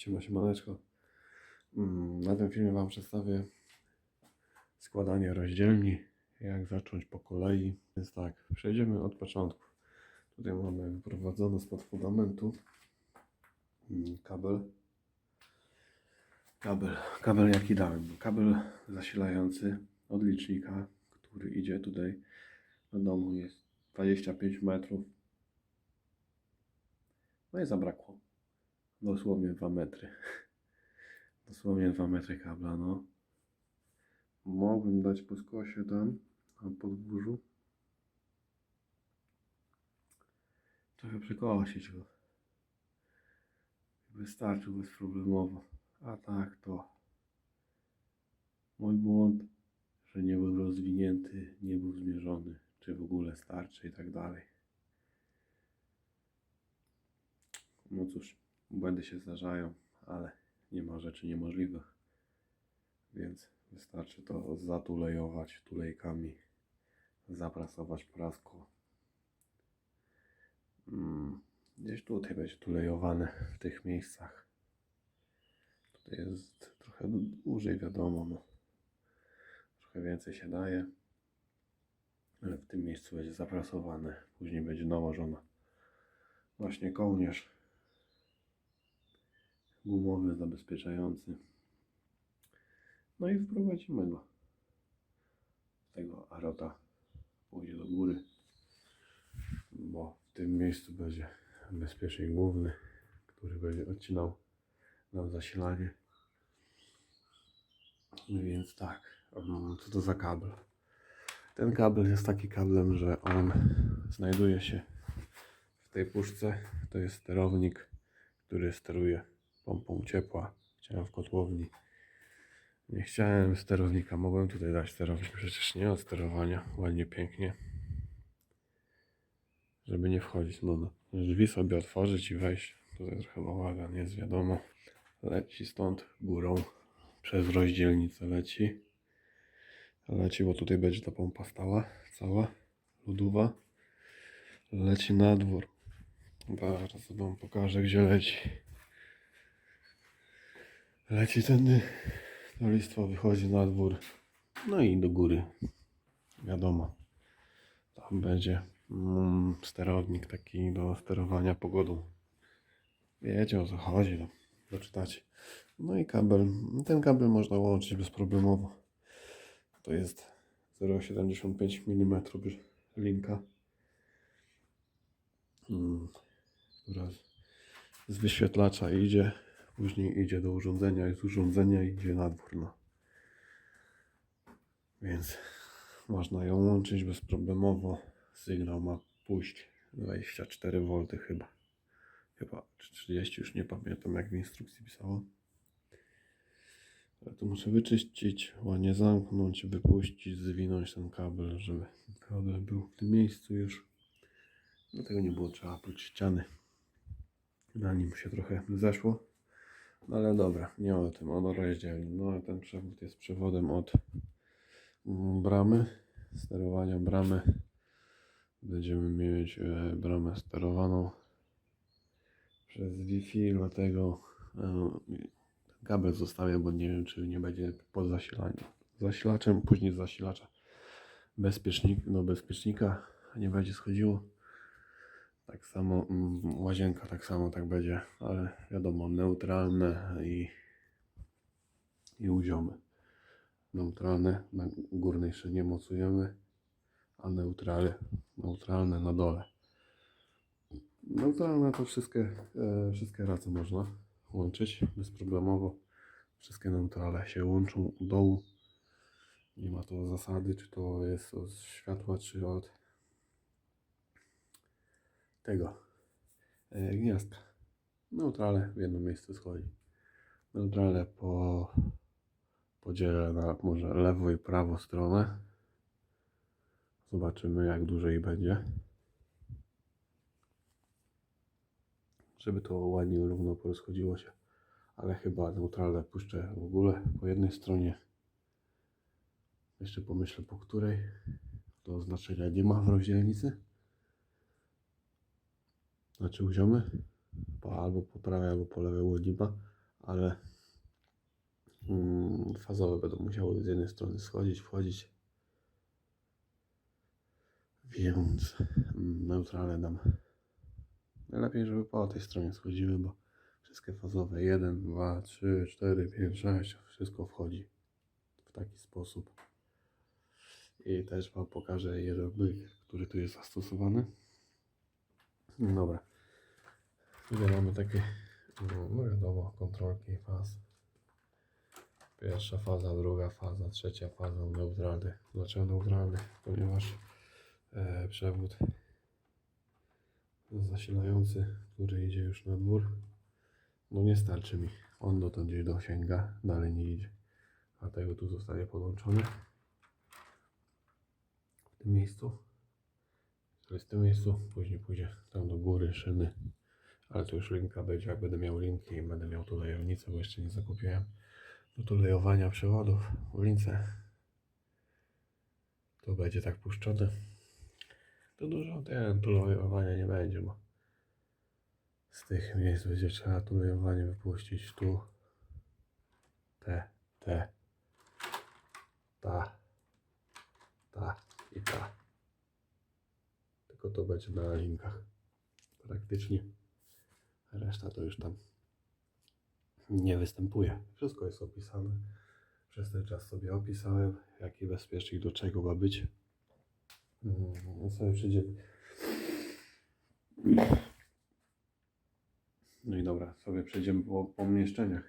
Siema, siemaneczko. Mm, Na tym filmie Wam przedstawię składanie rozdzielni, jak zacząć po kolei. Więc tak, przejdziemy od początku. Tutaj mamy wyprowadzony spod fundamentu mm, kabel. Kabel, kabel jaki dałem? Kabel zasilający od licznika, który idzie tutaj do domu jest 25 metrów. No i zabrakło. Dosłownie 2 metry. Dosłownie 2 metry kabla, no. Mogłem dać po skosie tam, na podwórzu. Trochę przekosić go. Wystarczył bezproblemowo. A tak to mój błąd, że nie był rozwinięty, nie był zmierzony, czy w ogóle starczy i tak dalej. No cóż, błędy się zdarzają, ale nie ma rzeczy niemożliwych. Więc wystarczy to zatulejować tulejkami, zaprasować praską. Mm, Gdzieś tutaj będzie tulejowane w tych miejscach. Tutaj jest trochę dłużej, wiadomo, no. trochę więcej się daje, ale w tym miejscu będzie zaprasowane. Później będzie nałożona właśnie kołnierz gumowy, zabezpieczający. No i wprowadzimy go. Tego arota pójdzie do góry, bo w tym miejscu będzie bezpiecznik główny, który będzie odcinał nam zasilanie. No Więc tak, co to za kabel? Ten kabel jest taki kablem, że on znajduje się w tej puszce. To jest sterownik, który steruje pompą ciepła. Chciałem w kotłowni. Nie chciałem sterownika, mogłem tutaj dać sterownik, przecież nie od sterowania, ładnie, pięknie. Żeby nie wchodzić, no, no. Drzwi sobie otworzyć i wejść. Tutaj trochę bałagan jest, wiadomo. Leci stąd górą, przez rozdzielnicę leci. Leci, bo tutaj będzie ta pompa stała, cała, lodowa. Leci na dwór. Zaraz wam pokażę, gdzie leci. Leci tędy, to listwo wychodzi na dwór, no i do góry. Wiadomo, tam będzie mm, sterownik taki do sterowania pogodą. Wiecie o co chodzi, no, doczytacie. No i kabel, ten kabel można łączyć bezproblemowo. To jest 0,75 mm linka, która z wyświetlacza idzie Później idzie do urządzenia i z urządzenia idzie na dwór. No. Więc można ją łączyć bezproblemowo. Sygnał ma pójść 24 V chyba. Chyba czy 30, już nie pamiętam jak w instrukcji pisało. Ale to muszę wyczyścić, ładnie zamknąć, wypuścić, zwinąć ten kabel, żeby kabel był w tym miejscu już. Dlatego nie było trzeba próć ściany. Na nim się trochę zeszło. Ale dobra, nie o tym, o rozdzielni. No ten przewód jest przewodem od mm, bramy, sterowania bramy. Będziemy mieć e, bramę sterowaną przez Wi-Fi, dlatego e, kabel zostawię, bo nie wiem czy nie będzie pod zasilaniem. Zasilaczem, później zasilacza bezpiecznik, no bezpiecznika nie będzie schodziło. Tak samo mm, łazienka, tak samo tak będzie, ale wiadomo, neutralne i, i uziomy. Neutralne na górnej szynie mocujemy, a neutrale, neutralne na dole. Neutralne to wszystkie, e, wszystkie race można łączyć bezproblemowo. Wszystkie neutrale się łączą u dołu. Nie ma to zasady, czy to jest od światła, czy od tego e, gniazdka. W jedno miejsce schodzi. Neutrale po podzielę na może lewo i prawo stronę. Zobaczymy jak ich będzie. Żeby to ładnie równo porozchodziło się. Ale chyba neutrale puszczę w ogóle po jednej stronie. Jeszcze pomyślę po której. To znaczenia nie ma w rozdzielnicy. Znaczy uziomy. Po, albo po prawej, albo po lewej łodzi ma. ale mm, fazowe będą musiały z jednej strony schodzić, wchodzić. Więc mm, neutrale dam. Najlepiej, żeby po tej stronie schodziły, bo wszystkie fazowe 1, 2, 3, 4, 5, 6 wszystko wchodzi w taki sposób. I też Wam pokażę jeden byk, który tu jest zastosowany. Dobra. Tutaj mamy takie, no, no wiadomo, kontrolki faz. Pierwsza faza, druga faza, trzecia faza, neutralny. Dlaczego neutralny? Ponieważ e, przewód zasilający, który idzie już na dwór, no nie starczy mi. On dotąd gdzieś dosięga, dalej nie idzie. Dlatego tu zostaje podłączony w tym miejscu. W tym miejscu, później pójdzie tam do góry szyny. Ale to już linka będzie, jak będę miał linki i będę miał tu lejownicę, bo jeszcze nie zakupiłem. Do tu lejowania przewodów w lince. To będzie tak puszczone. To dużo ten tu lejowania nie będzie, bo z tych miejsc będzie trzeba tu lejowanie wypuścić. Tu, te, te, ta, ta i ta. Tylko to będzie na linkach praktycznie. Reszta to już tam nie występuje. Wszystko jest opisane. Przez ten czas sobie opisałem, jaki bezpiecznik do czego ma być. Mm, sobie przyjdzie. No i dobra, sobie przejdziemy po pomieszczeniach.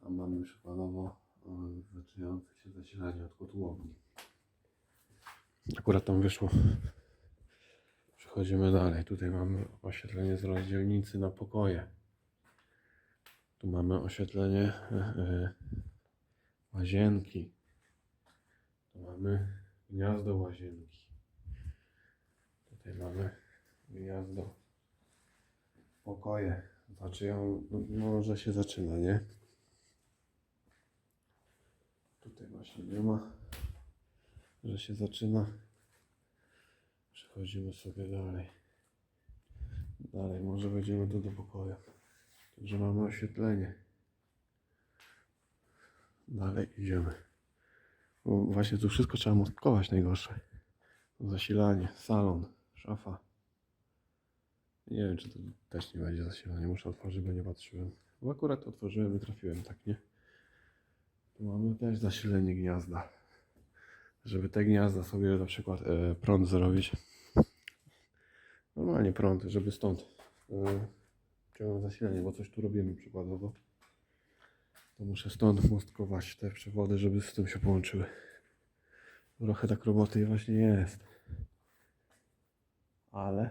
Tam mamy przykładowo e, zaczynające się zasilanie od kotłowni. Akurat tam wyszło. Przechodzimy dalej. Tutaj mamy oświetlenie z rozdzielnicy na pokoje. Tu mamy oświetlenie e, e, łazienki. Tu mamy gniazdo łazienki. Tutaj mamy gniazdo pokoje. Znaczy no, może się zaczyna, nie? Tutaj właśnie nie ma, że się zaczyna. Przechodzimy sobie dalej. Dalej, może wejdziemy tu do pokoju. Także mamy oświetlenie. Dalej idziemy. Bo właśnie tu wszystko trzeba mostkować najgorsze. Zasilanie, salon, szafa. Nie wiem, czy to też nie będzie zasilanie. Muszę otworzyć, bo nie patrzyłem. Bo akurat otworzyłem i trafiłem, tak nie? Tu mamy też zasilenie gniazda. Żeby te gniazda sobie na przykład e, prąd zrobić. Normalnie prąd, żeby stąd e, ciągnąć zasilanie, bo coś tu robimy przykładowo. To muszę stąd mostkować te przewody, żeby z tym się połączyły. Trochę tak roboty właśnie jest. Ale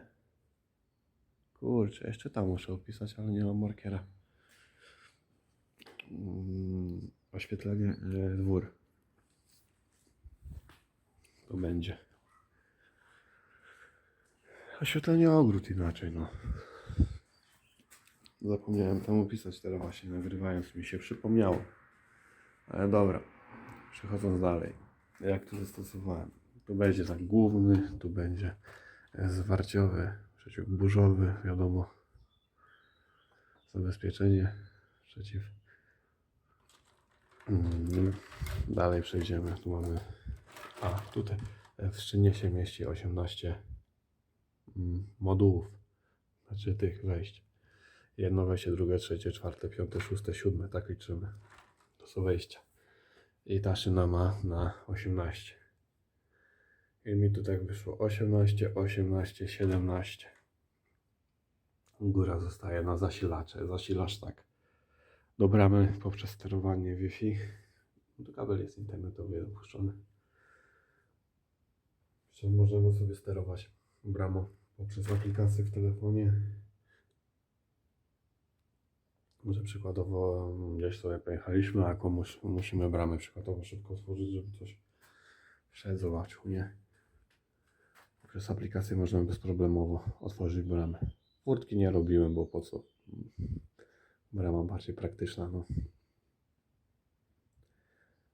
kurczę, jeszcze tam muszę opisać, ale nie mam markiera. Mm, oświetlenie e, dwór. To będzie. Oświetlenie ogród inaczej, no. Zapomniałem tam opisać teraz właśnie nagrywając, mi się przypomniało. Ale dobra, przechodząc dalej. Jak to zastosowałem? Tu będzie tak główny, tu będzie zwarciowy, przeciwburzowy, wiadomo. Zabezpieczenie przeciw. Mm, Dalej przejdziemy. Tu mamy. A tutaj w szynie się mieści 18 mm, modułów. Znaczy tych wejść. Jedno wejście, drugie, trzecie, czwarte, piąte, szóste, siódme. Tak liczymy. To są wejścia. I ta szyna ma na 18. I mi tu tak wyszło 18, 18, 17. Góra zostaje na zasilacze. Zasilacz tak. Do bramy poprzez sterowanie Wi-Fi. Tu kabel jest internetowy dopuszczony. Możemy sobie sterować bramą poprzez aplikację w telefonie. Może przykładowo gdzieś sobie pojechaliśmy, a komuś musimy bramę przykładowo szybko otworzyć, żeby coś wszedł, zobaczył, nie? Przez aplikację możemy bezproblemowo otworzyć bramę. Furtki nie robiłem, bo po co? Brama bardziej praktyczna, no.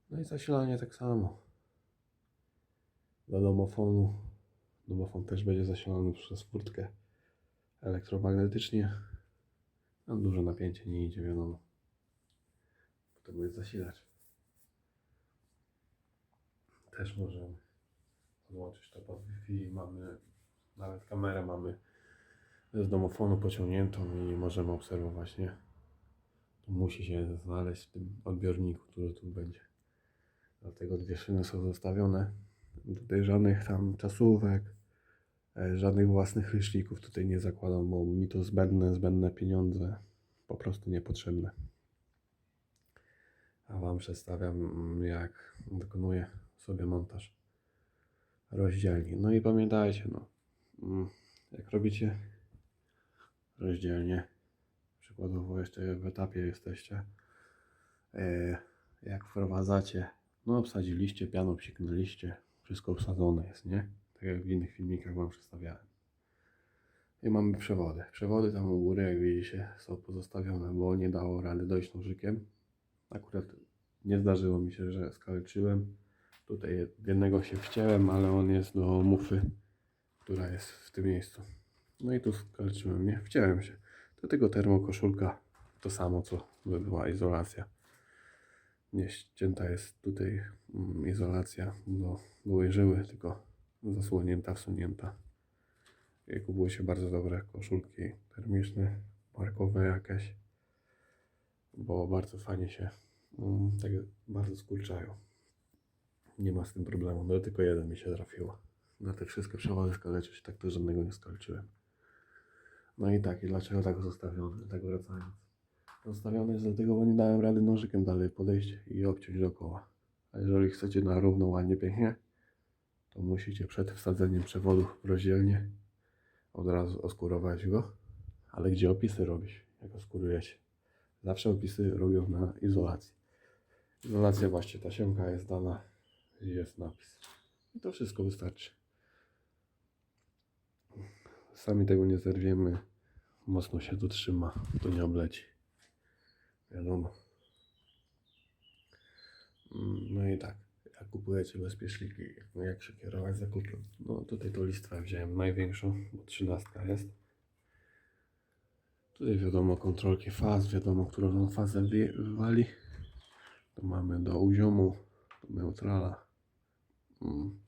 No i zasilanie tak samo. Do domofonu. Domofon też będzie zasilany przez furtkę elektromagnetycznie. Tam duże napięcie nie idzie, wiadomo. temu jest zasilacz. Też możemy podłączyć to pod Wi-Fi. Mamy nawet kamerę mamy z domofonu pociągniętą i możemy obserwować, nie? To musi się znaleźć w tym odbiorniku, który tu będzie. Dlatego dwie szyny są zostawione. Tutaj żadnych tam czasówek, żadnych własnych ryszlików tutaj nie zakładam, bo mi to zbędne, zbędne pieniądze, po prostu niepotrzebne. A Wam przedstawiam, mm, jak wykonuję sobie montaż rozdzielnie. No i pamiętajcie, no, mm, jak robicie rozdzielnie, przykładowo jeszcze w etapie jesteście, e, jak wprowadzacie, no obsadziliście, pianą psiknęliście, wszystko obsadzone jest, nie? Tak jak w innych filmikach Wam przedstawiałem. I mamy przewody. Przewody tam u góry, jak widzicie, są pozostawione, bo nie dało rady dojść nożykiem. Akurat nie zdarzyło mi się, że skaleczyłem. Tutaj jednego się wcięłem, ale on jest do mufy, która jest w tym miejscu. No i tu skaleczyłem, nie? Wciąłem się. Do tego termokoszulka to samo, co by była izolacja. Nie ścięta jest tutaj mm, izolacja do gołej żyły, tylko zasłonięta, wsunięta. Kupuły się bardzo dobre koszulki termiczne, markowe jakieś, bo bardzo fajnie się mm, tak bardzo skurczają. Nie ma z tym problemu, no tylko jeden mi się trafiło. Na te wszystkie przewody skaleczyć, tak to żadnego nie skalczyłem. No i tak, i dlaczego tak zostawiony, tak wracając. Zostawiony jest dlatego, bo nie dałem rady nożykiem dalej podejść i obciąć dookoła. A jeżeli chcecie na równo, ładnie, pięknie, to musicie przed wsadzeniem przewodu rozdzielnie od razu oskurować go. Ale gdzie opisy robić, jak oskurujecie? Zawsze opisy robią na izolacji. Izolacja właśnie, tasiemka jest dana jest napis. I to wszystko wystarczy. Sami tego nie zerwiemy. Mocno się tu trzyma, to nie obleci. Wiadomo. Mm, No i tak, kupujecie bezpieczniki, jak się kierować zakupem? No tutaj tą listwę wziąłem największą, bo 13 jest. Tutaj wiadomo kontrolki faz, wiadomo, którą fazę wy- wywali. Tu mamy do uziomu, do neutrala. Mm.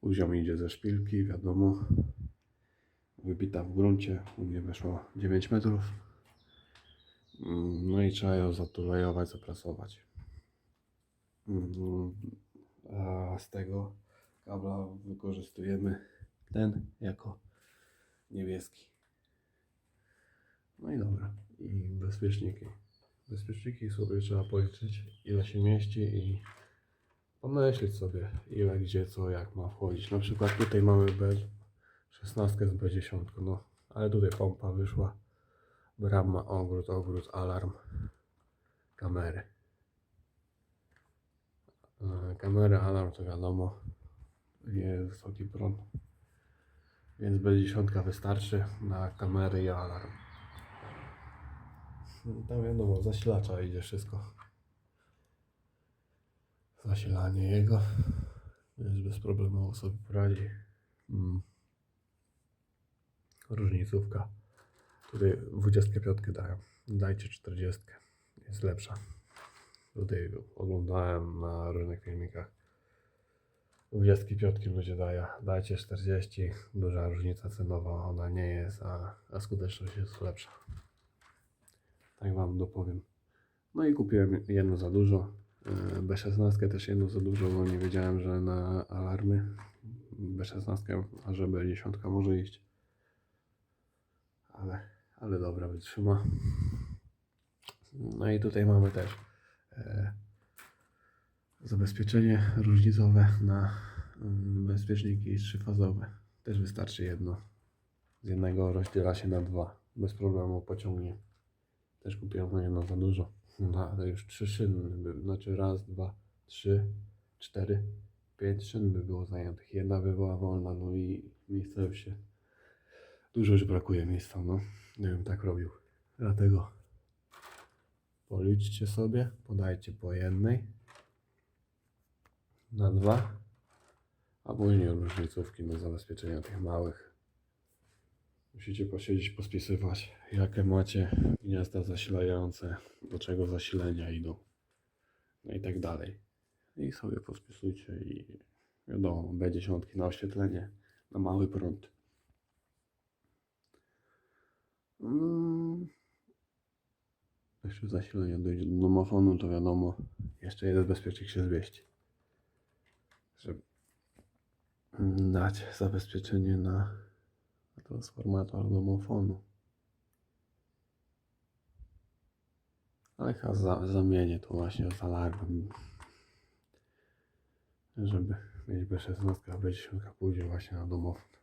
Uziom idzie ze szpilki, wiadomo. Wybita w gruncie, u mnie weszło 9 metrów. Mm, No i trzeba ją zatulejować, zaprasować. Mm, A z tego kabla wykorzystujemy ten jako niebieski. No i dobra. I bezpieczniki. Bezpieczniki sobie trzeba policzyć, ile się mieści i pomyśleć sobie, ile, gdzie, co, jak ma wchodzić. Na przykład tutaj mamy B16 z B10, no, ale tutaj pompa wyszła. Brama, ogród, ogród, alarm, kamery. Kamery, alarm to wiadomo, jest wysoki prąd. Więc B10 wystarczy na kamery i alarm. Tam wiadomo, zasilacza idzie wszystko. Zasilanie jego. Więc bez problemu sobie poradzi. Mm. Różnicówka. Tutaj 25 dają. Dajcie 40. Jest lepsza. Tutaj oglądałem na różnych filmikach. 25 ludzie dają. Dajcie 40. Duża różnica cenowa ona nie jest, a, a skuteczność jest lepsza. Tak wam dopowiem. No i kupiłem jedno za dużo. E, B16 też jedno za dużo, bo nie wiedziałem, że na alarmy B16, a że B10 może iść. Ale, ale dobra, wytrzyma. No i tutaj mamy też zabezpieczenie różnicowe na mm, bezpieczniki trzyfazowe. Też wystarczy jedno. Z jednego rozdziela się na dwa. Bez problemu pociągnie. Też kupiłem jedno za dużo. No, ale już trzy szyny, by, znaczy raz, dwa, trzy, cztery, pięć szyn by było zajętych. Jedna by była wolna, no i miejsca już się, dużo już brakuje miejsca, no. Nie bym tak robił. Dlatego policzcie sobie, podajcie po jednej na dwa, a później różnicówki na zabezpieczenia tych małych. Musicie posiedzieć, pospisywać, jakie macie gniazda zasilające, do czego zasilenia idą, no i tak dalej. I sobie pospisujcie i wiadomo, B10 na oświetlenie, na mały prąd. Mm. Jeszcze zasilenie dojdzie do domofonu, to wiadomo, jeszcze jeden bezpiecznik się zmieści. Żeby dać zabezpieczenie na transformator domofonu. Ale chyba za, zamienię to właśnie z alarmem. Żeby mieć B16, a B10 pójdzie właśnie na domofon.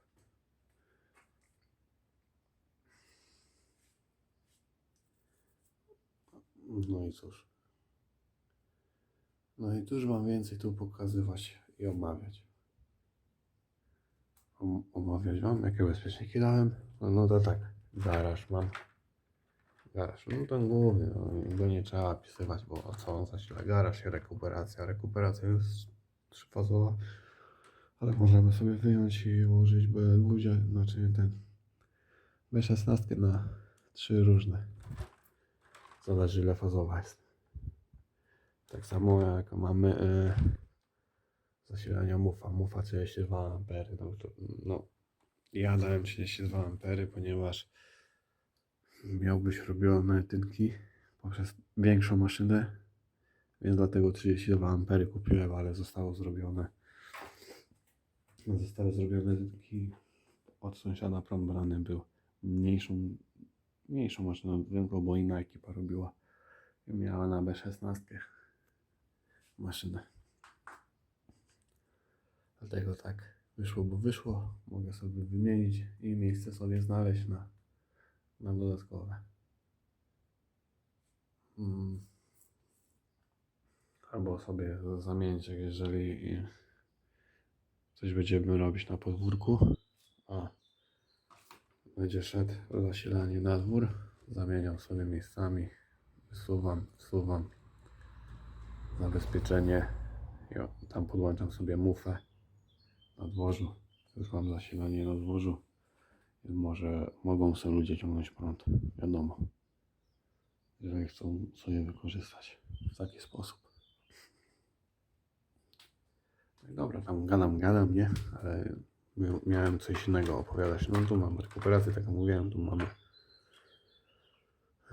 No i cóż. No i cóż mam więcej tu pokazywać i omawiać. Om- omawiać wam, jakie bezpieczniki dałem. No, no to tak, garaż mam. Garaż, no ten główny, no, go nie trzeba opisywać, bo co on zasila garaż i rekuperacja. Rekuperacja jest trzyfazowa, ale możemy sobie wyjąć i ułożyć B2, znaczy ten B16 na trzy różne. Zależy ile fazowa jest. Tak samo jak mamy y, zasilania mufa. Mufa 32 ampery. No, to, no, ja dałem 32 ampery, ponieważ miał być robione tynki poprzez większą maszynę, więc dlatego 32 ampery kupiłem, ale zostało zrobione. Zostały zrobione tynki od sąsiada prąd brany był mniejszą, mniejszą maszyną, tylko bo inna ekipa robiła. Miała na B16 maszynę. Dlatego tak wyszło, bo wyszło. Mogę sobie wymienić i miejsce sobie znaleźć na, na dodatkowe. Mm. Albo sobie zamienić, jeżeli coś będziemy robić na podwórku, a będzie szedł zasilanie na dwór, zamieniam sobie miejscami, wysuwam, wsuwam zabezpieczenie i tam podłączam sobie mufę na dworzu. Już mam zasilanie na dworzu. Może mogą sobie ludzie ciągnąć prąd, wiadomo. Jeżeli chcą sobie wykorzystać w taki sposób. No dobra, tam gadam, gadam, nie? Ale miałem coś innego opowiadać. No tu mamy rekuperację, tak jak mówiłem, tu mamy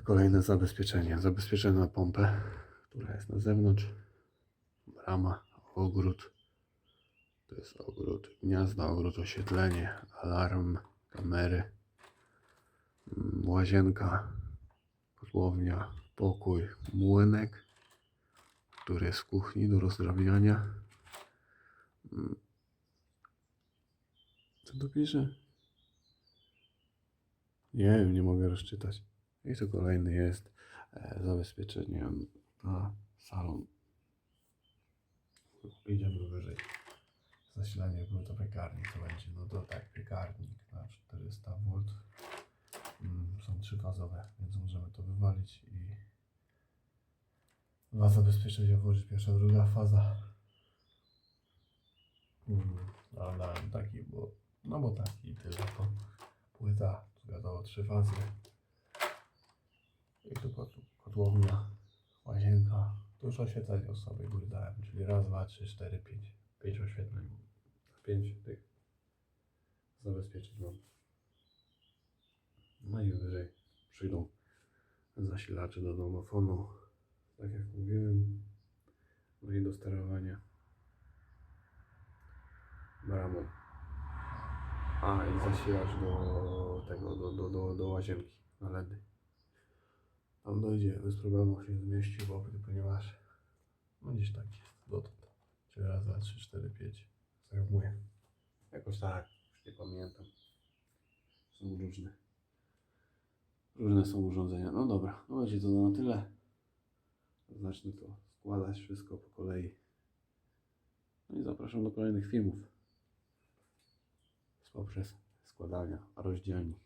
kolejne zabezpieczenie. Zabezpieczenie na pompę, która jest na zewnątrz. Brama, ogród. To jest ogród gniazda, ogród oświetlenie, alarm, kamery, mm, łazienka, kotłownia, pokój, młynek, który jest w kuchni do rozdrabniania. Co tu pisze? Nie nie mogę rozczytać. I tu kolejny jest e, zabezpieczenie na salon. Idziemy wyżej zasilanie był to piekarnik, to będzie, no to tak, piekarnik na 400 V. Mm, są trzyfazowe, więc możemy to wywalić i dwa zabezpieczenia włożyć, pierwsza, druga faza. Mm, ale taki, bo, no bo taki i tyle, to płyta, wiadomo, trzy fazy. I tu kot- kotłownia, łazienka, tu już oświetlenie sobie góry dałem, czyli raz, dwa, trzy, cztery, pięć, pięć oświetleń pięć tych zabezpieczeń mam. No i wyżej przyjdą zasilacze do domofonu, tak jak mówiłem, no i do sterowania bramą. A i zasilacz do tego, do, do, do, do łazienki na LEDy. Tam dojdzie, bez problemu się zmieści, bo ponieważ no gdzieś tak jest dotąd. Czyli raz, dwa, trzy, cztery, pięć zajmuje. Jakoś tak, już nie pamiętam. Są różne. Różne są urządzenia. No dobra, no będzie to na tyle. Zacznę to składać wszystko po kolei. No i zapraszam do kolejnych filmów. Poprzez składania rozdzielni.